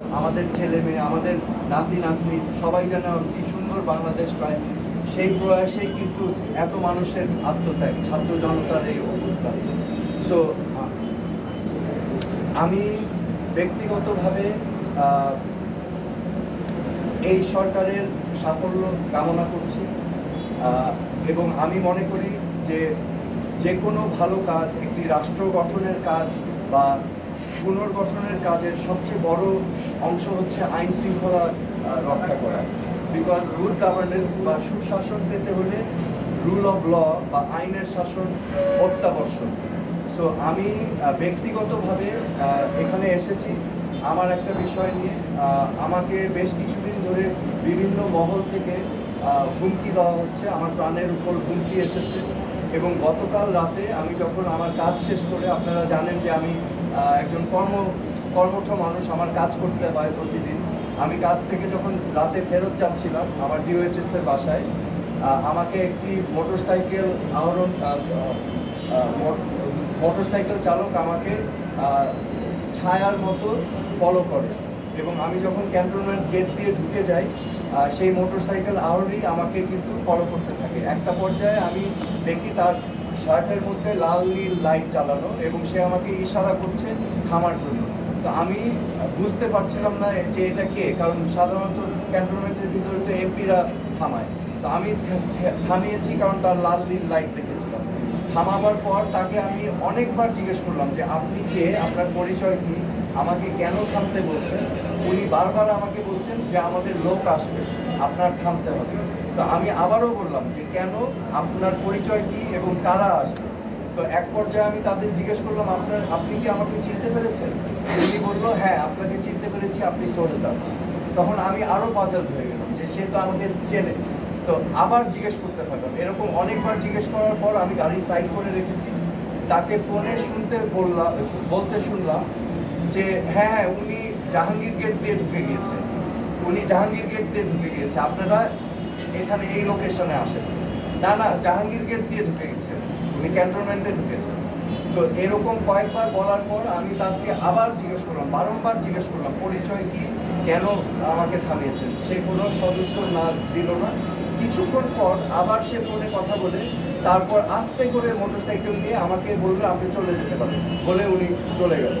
আমাদের ছেলে মেয়ে, আমাদের নাতি, নাতনি, সবাই যেন কি সুন্দর বাংলাদেশ পায়, সেই প্রয়াসেই কিন্তু এত মানুষের আত্মত্যাগ, ছাত্র জনতার এই অভ্যুত্থান সো আমি ব্যক্তিগতভাবে এই সরকারের সাফল্য কামনা করছি এবং আমি মনে করি যে যে কোনো ভালো কাজ, একটি রাষ্ট্র গঠনের কাজ বা পুনর্গঠনের কাজের সবচেয়ে বড় অংশ হচ্ছে আইন শৃঙ্খলা রক্ষা করা। বিকজ গুড গভর্নেন্স বা সুশাসন পেতে হলে রুল অফ ল বা আইনের শাসন অত্যাবশ্যক। সো আমি ব্যক্তিগতভাবে এখানে এসেছি। আমার একটা বিষয় নিয়ে আমাকে বেশ কিছুদিন ধরে বিভিন্ন মহল থেকে হুমকি দেওয়া হচ্ছে। আমার প্রাণের উপর হুমকি এসেছে। এবং গতকাল রাতে আমি যখন আমার কাজ শেষ করে, আপনারা জানেন যে আমি একজন কর্ম কর্মঠ মানুষ আমার কাজ করতে হয় প্রতিদিন। আমি কাজ থেকে যখন রাতে ফেরত যাচ্ছিলাম আমার ডিওএইচএস এর বাসায় আমাকে একটি মোটরসাইকেল আহরণ আহ, আহ, মোটরসাইকেল চালক আমাকে ছায়ার মতো ফলো করে। এবং আমি যখন ক্যান্টনমেন্ট গেট দিয়ে ঢুকে যাই সেই মোটরসাইকেল আহরি আমাকে কিন্তু ফলো করতে থাকে। একটা পর্যায়ে আমি দেখি তার শার্টের মধ্যে লাল নীল লাইট জ্বালানো এবং সে আমাকে ইশারা করছে থামার জন্য। তো আমি বুঝতে পারছিলাম না যে এটা কে, কারণ সাধারণত ক্যান্টনমেন্টের ভিতরে তো এমপিরা থামায়। তো আমি থামিয়েছি কারণ তার লাল নীল লাইট দেখেছিলাম। থামাবার পর তাকে আমি অনেকবার জিজ্ঞেস করলাম যে, আপনি কে? আপনার পরিচয় কি? আমাকে কেন থামতে বলছেন? উনি বারবার আমাকে বলছেন যে আমাদের লোক আসবে, আপনার থামতে হবে। তো আমি আবারও বললাম যে কেন, আপনার পরিচয় কি এবং কারা আসবে? তো এক পর্যায়ে আমি তাদের জিজ্ঞেস করলাম, আপনার, আপনি কি আমাকে চিনতে পেরেছেন? উনি বলল হ্যাঁ আপনাকে চিনতে পেরেছি, আপনি সোহেল দাস তখন আমি আরও পাজল হয়ে গেলাম যে সে তো আমাকে চেনে। তো আবার জিজ্ঞেস করতে থাকলাম। এরকম অনেকবার জিজ্ঞেস করার পর আমি গাড়ি সাইড করে রেখেছি। তাকে ফোনে শুনতে বললাম বলতে শুনলাম যে হ্যাঁ হ্যাঁ উনি জাহাঙ্গীর গেট দিয়ে ঢুকে গিয়েছে। উনি জাহাঙ্গীর গেট দিয়ে ঢুকে গিয়েছে। আপনারা এখানে এই লোকেশনে আসেন। না না, জাহাঙ্গীর গেট দিয়ে ঢুকে গেছে উনি ক্যান্টনমেন্টে ঢুকেছেন। তো এরকম কয়েকবার বলার পর আমি তাকে আবার জিজ্ঞেস করলাম, বারংবার জিজ্ঞেস করলাম, পরিচয় কি? কেন আমাকে থামিয়েছেন? সে কোনো সদুত্তর না দিল না। কিছুক্ষণ পর আবার সে ফোনে কথা বলে, তারপর আস্তে করে মোটরসাইকেল নিয়ে আমাকে বলল আপনি চলে যেতে পারেন। বলে উনি চলে গেল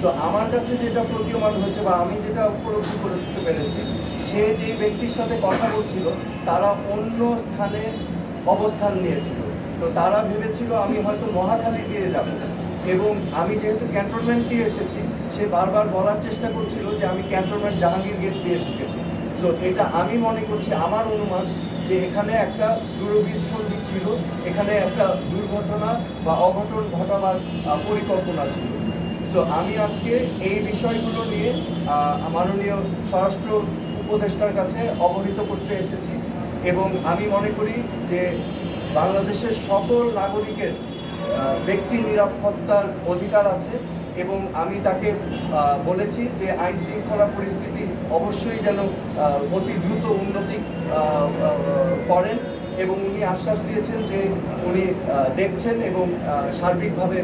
সো আমার কাছে যেটা প্রতীয়মান হয়েছে বা আমি যেটা উপলব্ধি করতে পেরেছি, সে যে ব্যক্তির সাথে কথা বলছিল, তারা অন্য স্থানে অবস্থান নিয়েছিল। তো তারা ভেবেছিল, আমি হয়তো মহাখালী দিয়ে যাব। এবং আমি যেহেতু ক্যান্টনমেন্ট দিয়ে এসেছি, সে বারবার বলার চেষ্টা করছিল যে আমি ক্যান্টনমেন্ট জাহাঙ্গীর গেট দিয়ে ঢুকেছি। সো এটা আমি মনে করছি, আমার অনুমান যে এখানে একটা দূরভিসন্ধি ছিল, এখানে একটা দুর্ঘটনা বা অঘটন ঘটাবার পরিকল্পনা ছিল। সো আমি আজকে এই বিষয়গুলো নিয়ে মাননীয় স্বরাষ্ট্র উপদেষ্টার কাছে অবহিত করতে এসেছি এবং আমি মনে করি যে বাংলাদেশের সকল নাগরিকের ব্যক্তি নিরাপত্তার অধিকার আছে এবং আমি তাকে বলেছি যে আইন শৃঙ্খলা পরিস্থিতি অবশ্যই যেন অতি দ্রুত উন্নতি করেন এবং উনি আশ্বাস দিয়েছেন যে উনি দেখছেন এবং সার্বিকভাবে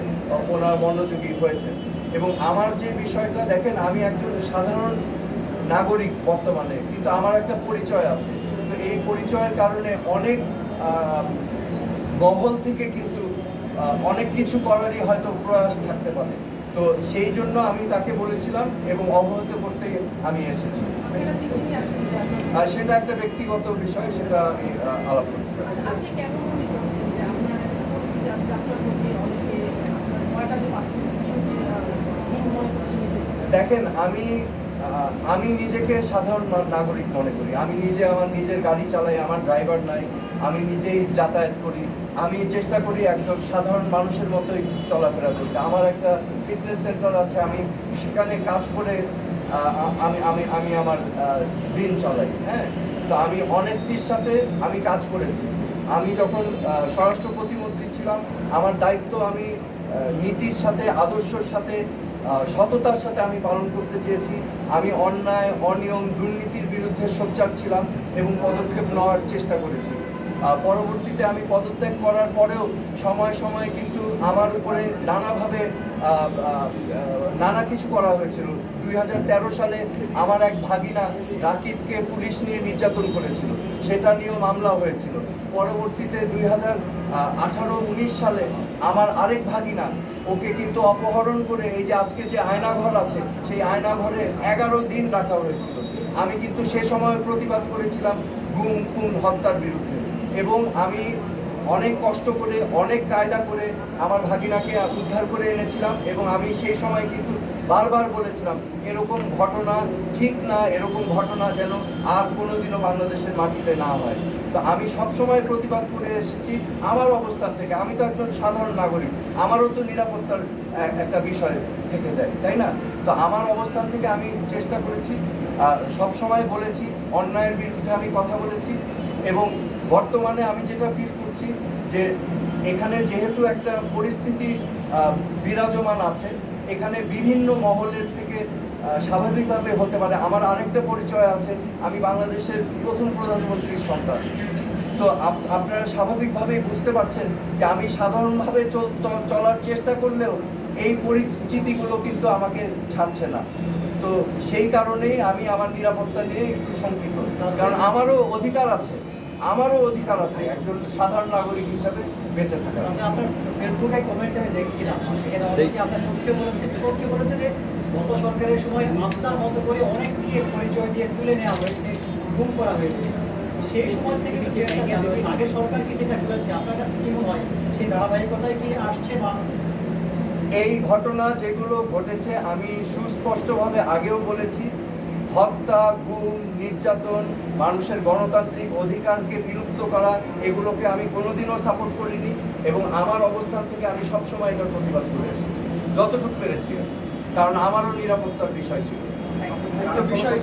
ওনার মনোযোগী হয়েছেন। এবং আমার যে বিষয়টা দেখেন আমি একজন সাধারণ নাগরিক বর্তমানে কিন্তু আমার একটা পরিচয় আছে। তো এই পরিচয়ের কারণে অনেক মহল থেকে কিন্তু অনেক কিছু করারই হয়তো প্রয়াস থাকতে পারে। তো সেই জন্য আমি তাকে বলেছিলাম এবং অবহিত করতে আমি এসেছি। আর সেটা একটা ব্যক্তিগত বিষয় সেটা আমি আলাপ করতে চাচ্ছি আপনি কেন মনে করছেন যে আপনার একটা পরিচিতি আছে আপনার প্রতি অনেকে আপনার ভয়টা যে পাচ্ছেন সিকিউরিটি মনে করছেন এতে? দেখেন, আমি আমি নিজেকে সাধারণ নাগরিক মনে করি। আমি নিজে আমার নিজের গাড়ি চালাই, আমার ড্রাইভার নাই, আমি নিজেই যাতায়াত করি। আমি চেষ্টা করি একদম সাধারণ মানুষের মতোই চলাফেরা করতে। আমার একটা ফিটনেস সেন্টার আছে, আমি সেখানে কাজ করে আমি আমি আমি আমার দিন চালাই হ্যাঁ? তো আমি অনেস্টির সাথে আমি কাজ করেছি। আমি যখন স্বরাষ্ট্র প্রতিমন্ত্রী ছিলাম, আমার দায়িত্ব আমি নীতির সাথে, আদর্শর সাথে সততার সাথে আমি পালন করতে চেয়েছি। আমি অন্যায়, অনিয়ম, দুর্নীতির বিরুদ্ধে সোচ্চার ছিলাম এবং পদক্ষেপ নেওয়ার চেষ্টা করেছি। পরবর্তীতে আমি পদত্যাগ করার পরেও সময় সময় কিন্তু আমার উপরে নানাভাবে নানা কিছু করা হয়েছিল। দুই হাজার তেরো সালে আমার এক ভাগিনা রাকিবকে পুলিশ নিয়ে নির্যাতন করেছিল। সেটা নিয়েও মামলা হয়েছিল। পরবর্তীতে দুই হাজার আঠারো উনিশ সালে আমার আরেক ভাগিনা ওকে কিন্তু অপহরণ করে এই যে আজকে যে আয়নাঘর আছে, সেই আয়নাঘরে এগারো দিন রাখা হয়েছিল। আমি কিন্তু সে সময় প্রতিবাদ করেছিলাম গুম, খুন, হত্যার বিরুদ্ধে। এবং আমি অনেক কষ্ট করে, অনেক কায়দা করে আমার ভাগিনাকে উদ্ধার করে এনেছিলাম এবং আমি সেই সময় কিন্তু বারবার বলেছিলাম, এরকম ঘটনা ঠিক না, এরকম ঘটনা যেন আর কোনোদিনও বাংলাদেশের মাটিতে না হয়। তো আমি সবসময় প্রতিবাদ করে এসেছি আমার অবস্থান থেকে। আমি তো একজন সাধারণ নাগরিক, আমারও তো নিরাপত্তার একটা বিষয় থেকে যায়, তাই না? তো আমার অবস্থান থেকে আমি চেষ্টা করেছি সব সময় বলেছি, অন্যায়ের বিরুদ্ধে আমি কথা বলেছি এবং বর্তমানে আমি যেটা ফিল করছি যে এখানে যেহেতু একটা পরিস্থিতি বিরাজমান আছে, এখানে বিভিন্ন মহলের থেকে স্বাভাবিকভাবে হতে পারে। আমার আরেকটা পরিচয় আছে, আমি বাংলাদেশের প্রথম প্রধানমন্ত্রীর সন্তান। তো আপ- আপনারা স্বাভাবিকভাবেই বুঝতে পারছেন যে আমি সাধারণভাবে চলার চেষ্টা করলেও এই পরিচিতিগুলো কিন্তু আমাকে ছাড়ছে না। তো সেই কারণেই আমি আমার নিরাপত্তা নিয়ে একটু শঙ্কিত। কারণ আমারও অধিকার আছে। আমারও অধিকার আছে একজন সাধারণ নাগরিক হিসাবে বেঁচে থাকার। আমি আপনার ফেসবুকে কমেন্ট আমি দেখছিলাম সেখানে অনেকে আপনার পক্ষে বলেছে বিপক্ষে বলেছে যে গত সরকারের সময় আপনার মতো করে অনেককে পরিচয় দিয়ে তুলে নেওয়া হয়েছে গুম করা হয়েছে। সেই সময় থেকে একটা আগের সরকারকে যেটা করেছে আপনার কাছে কি মনে হয়? সেই ধারাবাহিকতায় কি আসছে বা? এই ঘটনা যেগুলো ঘটেছে আমি সুস্পষ্টভাবে আগেও বলেছি হত্যা, গুম, নির্যাতন, মানুষের গণতান্ত্রিক অধিকারকে বিলুপ্ত করা, এগুলোকে আমি কোনোদিনও সাপোর্ট করিনি এবং আমার অবস্থান থেকে আমি সবসময় এটার প্রতিবাদ করে এসেছি। যতটুকু পেরেছি কারণ আমারও নিরাপত্তার বিষয় ছিল। বিষয়